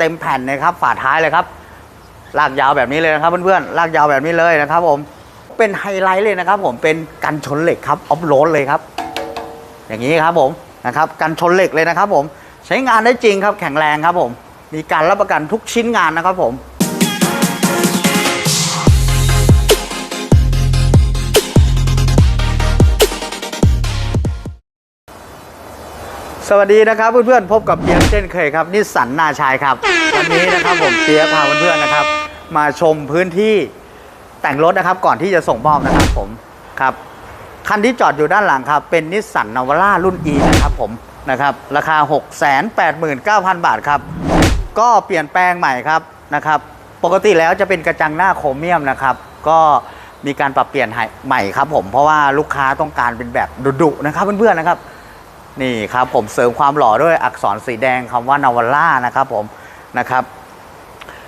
เต็มแผ่นเลยครับ ฝาท้ายเลยครับ ลากยาวแบบนี้เลยนะครับเพื่อนๆ ลากยาวแบบนี้เลยนะครับ ผม เป็นไฮไลท์เลยนะครับ ผม เป็นกันชนเหล็กครับ ออฟโรดเลยครับ อย่างนี้ครับผมนะครับ กันชนเหล็กเลยนะครับ ผม ใช้งานได้จริงครับ แข็งแรงครับ ผม มีการรับประกันทุกชิ้นงานนะครับ ผม สวัสดีนะครับเพื่อนๆพบกับเปียกเช่นเคยครับนิสสันนาชายครับ วันนี้นะครับผมเปียกพาเพื่อนๆนะครับ มาชมพื้นที่แต่งรถนะครับก่อนที่จะส่งมอบนะครับผมครับคันที่จอดอยู่ด้านหลังครับเป็นนิสสันนาวาร่ารุ่น E นะครับผมนะครับราคา 689,000 บาทครับ ก็เปลี่ยนแปลงใหม่ครับนะครับ ปกติแล้วจะเป็นกระจังหน้าโครเมียมนะครับ ก็มีการปรับเปลี่ยนให้ใหม่ครับผมเพราะว่าลูกค้าต้องการเป็นแบบดุๆนะครับเพื่อนๆนะครับ นี่ครับผมเสริมความหล่อด้วยอักษรสีแดงคำว่านาวาร่านะครับผมนะครับ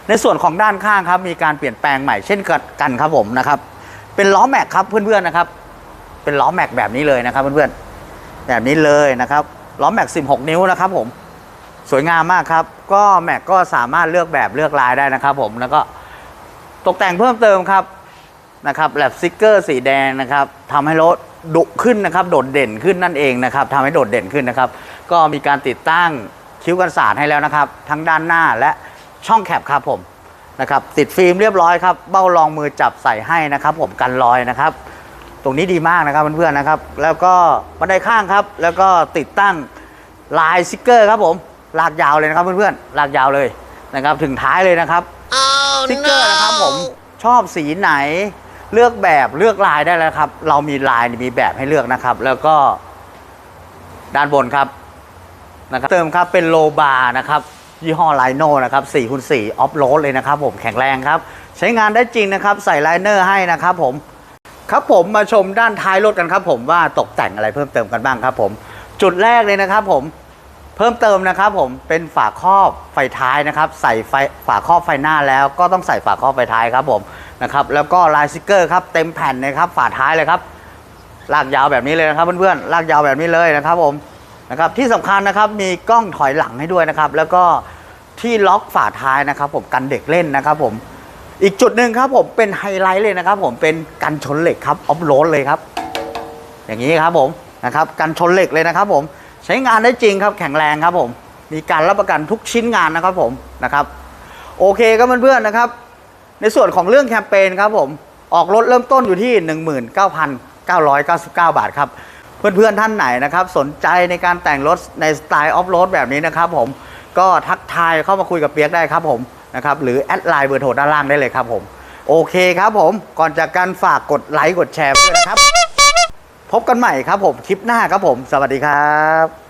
ในส่วนของด้านข้างครับมีการเปลี่ยนแปลงใหม่เช่นกันครับผมนะครับ เป็นล้อแม็กครับเพื่อนๆนะครับ เป็นล้อแม็กแบบนี้เลยนะครับเพื่อนๆแบบนี้เลยนะครับล้อแม็ก 16 นิ้วนะครับผมสวยงามมากครับ ก็แม็กก็สามารถเลือกแบบเลือกลายได้นะครับผมแล้วก็ตกแต่งเพิ่มเติมครับ นะครับแลบสติกเกอร์สีแดงนะครับทำให้รถดุขึ้นนะครับ โดดเด่นขึ้นนั่นเองนะครับทำให้โดดเด่นขึ้นนะครับ ก็มีการติดตั้งคิ้วกันสาดให้แล้วนะครับ ทั้งด้านหน้าและช่องแคปครับผมนะครับ ติดฟิล์มเรียบร้อยครับ เบ้ารองมือจับใส่ให้นะครับผมกันรอยนะครับ ตรงนี้ดีมากนะครับเพื่อนๆนะครับ แล้วก็บันไดข้างครับ แล้วก็ติดตั้งลายสติกเกอร์ครับผมลากยาวเลยนะครับเพื่อนๆลากยาวเลยนะครับ ถึงท้ายเลยนะครับสติกเกอร์นะครับผมชอบสีไหน เลือกแบบเลือกลายได้แล้วครับ เรามีลายมีแบบให้เลือกนะครับ แล้วก็ด้านบนครับนะครับเติมครับเป็นโลบาร์นะครับยี่ห้อไลโน่นะครับ4คูณ4ออฟโรดเลยนะครับผมแข็งแรงครับ ใช้งานได้จริงนะครับ ใส่ไลเนอร์ให้นะครับผมครับผมมาชมด้านท้ายรถกันครับ ผมว่าตกแต่งอะไรเพิ่มเติมกันบ้างครับ ผมจุดแรกเลยนะครับ ผมเพิ่มเติมนะครับ ผมเป็นฝาครอบไฟท้ายนะครับ ใส่ไฟฝาครอบไฟหน้าแล้วก็ต้องใส่ฝาครอบไฟท้ายครับ ผม นะครับแล้วก็ลายสติกเกอร์ครับเต็มแผ่นเลยครับฝาท้ายเลยครับลากยาวแบบนี้เลยนะครับเพื่อนๆลากยาวแบบนี้เลยนะครับผมนะครับที่สำคัญนะครับมีกล้องถอยหลังให้ด้วยนะครับ แล้วก็ที่ล็อกฝาท้ายนะครับ ผมกันเด็กเล่นนะครับ ผมอีกจุดหนึ่งครับผมเป็นไฮไลท์เลยนะครับ ผมเป็นกันชนเหล็กครับออฟโรดเลยครับ อย่างนี้ครับผมนะครับกันชนเหล็กเลยนะครับ ผมใช้งานได้จริงครับแข็งแรงครับผมมีการรับประกันทุกชิ้นงานนะครับผมนะครับ โอเคครับเพื่อนๆนะครับ ในส่วนของเรื่องแคมเปญครับผมออกรถเริ่มต้นอยู่ที่ 19,999 บาทครับ เพื่อนๆท่านไหนนะครับ สนใจในการแต่งรถในสไตล์ออฟโรดแบบนี้นะครับผมก็ทักทายเข้ามาคุยกับเปียกได้ครับผมนะครับหรือแอดไลน์เบอร์โทรด้านล่างได้เลยครับผมโอเคครับผมก่อนจากการฝากกดไลค์กดแชร์ด้วยนะครับ พบกันใหม่ครับผมคลิปหน้าครับผม สวัสดีครับ